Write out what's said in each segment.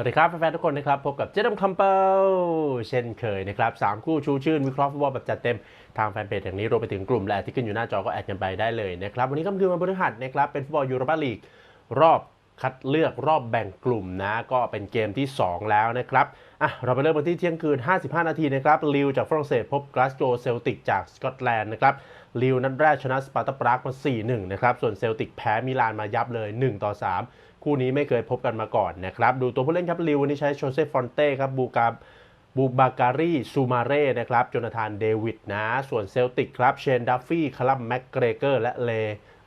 วัสดีครับแฟนๆทุกคนนะครับ พบกับเจ๊ดำคำเปิลเช่นเคยนะครับสามคู่ชูชื่น วิเคราะห์ฟุตบอลแบบจัดเต็มทางแฟนเพจอย่างนี้รวมไปถึงกลุ่มและที่ขึ้นอยู่หน้าจอก็แอดกันไปได้เลยนะครับ วันนี้ก็คือวันพฤหัสนะครับ เป็นฟุตบอลยูโรปาลีกรอบ คัดเลือกรอบแบ่งกลุ่มนะ ก็เป็นเกมที่ 2 แล้วนะครับอะเราไปเริ่มกันที่เที่ยงคืน 55 นาทีนะครับลิวจากฝรั่งเศสพบกลาสโกเซลติกจากสกอตแลนด์นะครับลิวนัดแรกชนะสปาร์ตาปรากมา 4-1 นะครับ ส่วนเซลติกแพ้มิลานมายับเลย 1 ต่อ 3 คู่นี้ไม่เคยพบกันมาก่อนนะครับ ดูตัวผู้เล่นครับลิววันนี้ใช้โชเซฟฟอนเต้ครับบูกาบูบาการีซูมาเร่นะครับโจนาธานเดวิดนะ ส่วนเซลติกครับเชนดัฟฟี่คลัมแม็กเกรเกอร์และเล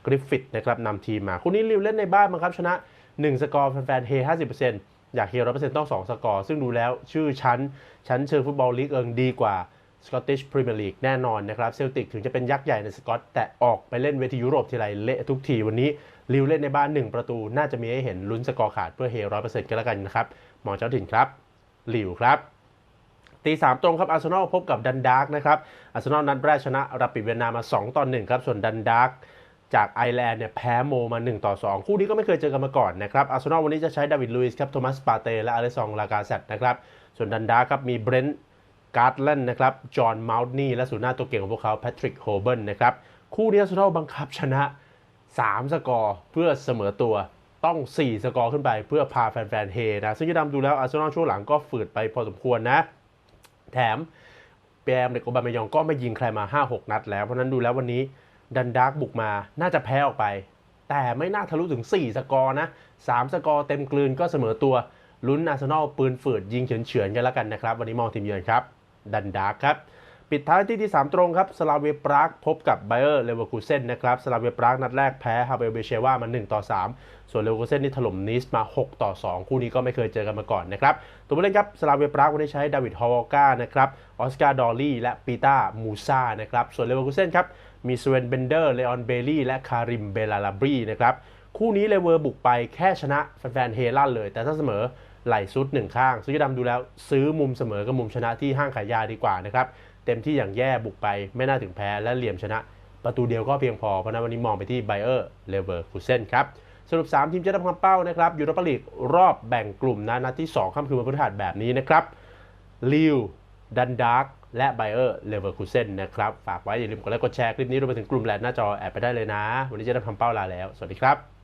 กริฟฟิตนะครับนำทีมมา คู่นี้ลิวเล่นในบ้านบังคับชนะ 1 สกอร์แฟนๆเฮ50%อยากเฮ100%ต้อง 2 สกอร์ ซึ่งดูแล้วชื่อชั้น ชั้นเชิงฟุตบอลลีกเอิงดีกว่าสกอตติชพรีเมียร์ลีกแน่นอนนะครับเซลติกถึงจะเป็นยักษ์ใหญ่ในสกอต แต่ออกไปเล่นเวทียุโรปทีไรเละทุกทีวันนี้ลิวเล่นในบ้าน 1 ประตู น่าจะมีให้เห็นลุ้นสกอร์ขาดเพื่อเฮร้อยเปอร์เซ็นต์กันแล้วกันนะครับหมอเจ้าถิ่นครับลิวครับตีสามตรงครับอาร์เซนอลพบกับดันดาร์กนะครับอาร์เซนอลนัดแรกชนะรับปิดเวียนนามา 2ต่อ1ครับส่วนดันดาร์ก จากไอร์แลนด์เนี่ยแพ้โมมา 1 ต่อ 2 คู่นี้ก็ไม่เคยเจอกันมาก่อนนะครับอาร์เซนอลวันนี้จะใช้ดาวิดลุยส์ครับโทมัสปาเตและอเลซองลากาเซตนะครับส่วนดันดาร์ครับมีเบรนท์การ์ดแลนด์นะครับจอห์นมา์นี่และศูนย์หน้าตัวเก่งของพวกเขาแพทริกโฮเบิลนนะครับคู่นี้อาร์เซนอลบังคับชนะ 3 สกอร์เพื่อเสมอตัวต้อง 4 สกอร์ขึ้นไปเพื่อพาแฟนๆเฮนะซึ่งจะดำดูแล้วอาร์เซนอลช่วงหลังก็ฝืดไปพอสมควรนะ แถมแปมเด็กโอบามายองก็ไม่ยิงใครมา 5-6 นัดแล้วเพราะนั้นดูแล้ววันนี้ ดันดาร์กบุกมาน่าจะแพ้ออกไป แต่ไม่น่าทะลุถึง 4 สกอร์นะ 3 สกอร์เต็มกลืนก็เสมอตัวลุ้นอาร์เซนอลปืนฝืดยิงเฉือนๆกันแล้วกันนะครับ วันนี้มองทีมเยือนครับดันดาร์กครับปิดท้ายที่ที่ 3 ตรงครับสลาเวียปรากพบกับไบเออร์เลเวอร์คูเซนนะครับสลาเวียปรากนัดแรกแพ้ฮาเบลเบเชว่ามา1ต่อ 3 ส่วนเลเวอร์คูเซนนี่ถล่มนิสมา 6 ต่อ 2 คู่นี้ก็ไม่เคยเจอกันมาก่อนนะครับตัวผู้เล่นครับสลาเวียปรากวันนี้ใช้ดาวิดฮอวก้านะครับออสการ์ดอลลี่และปีตามูซานะครับส่วนเลเวอร์คูเซนครับ มีสเวนเบนเดอร์ เลออนเบลลี่และคาริมเบลาลาบรีนะครับ คู่นี้เลเวอร์บุกไปแค่ชนะแฟนๆเฮลั่นเลย แต่ถ้าเสมอไหลซุดหนึ่งข้างซื้อดำดูแล้วซื้อมุมเสมอกับมุมชนะที่ห้างขายยาดีกว่านะครับ เต็มที่อย่างแย่บุกไปไม่น่าถึงแพ้และเหลี่ยมชนะ ประตูเดียวก็เพียงพอ เพราะนั้นวันนี้มองไปที่ไบเออร์เลเวอร์คูเซนครับสรุป 3 ทีมจะได้ความเป้านะครับยูโรปาลีกรอบแบ่งกลุ่มนะนัดที่ 2ค่ำคืนวันพฤหัสแบบนี้นะครับลิว ดันดาร์กและไบเออร์เลเวอร์คูเซนนะครับ ฝากไว้อย่าลืมกดไลค์กดแชร์คลิปนี้รวมไปถึงกลุ่มแลนหน้าจอแอบไปได้เลยนะ วันนี้จะได้ทำเป้าลาแล้ว สวัสดีครับ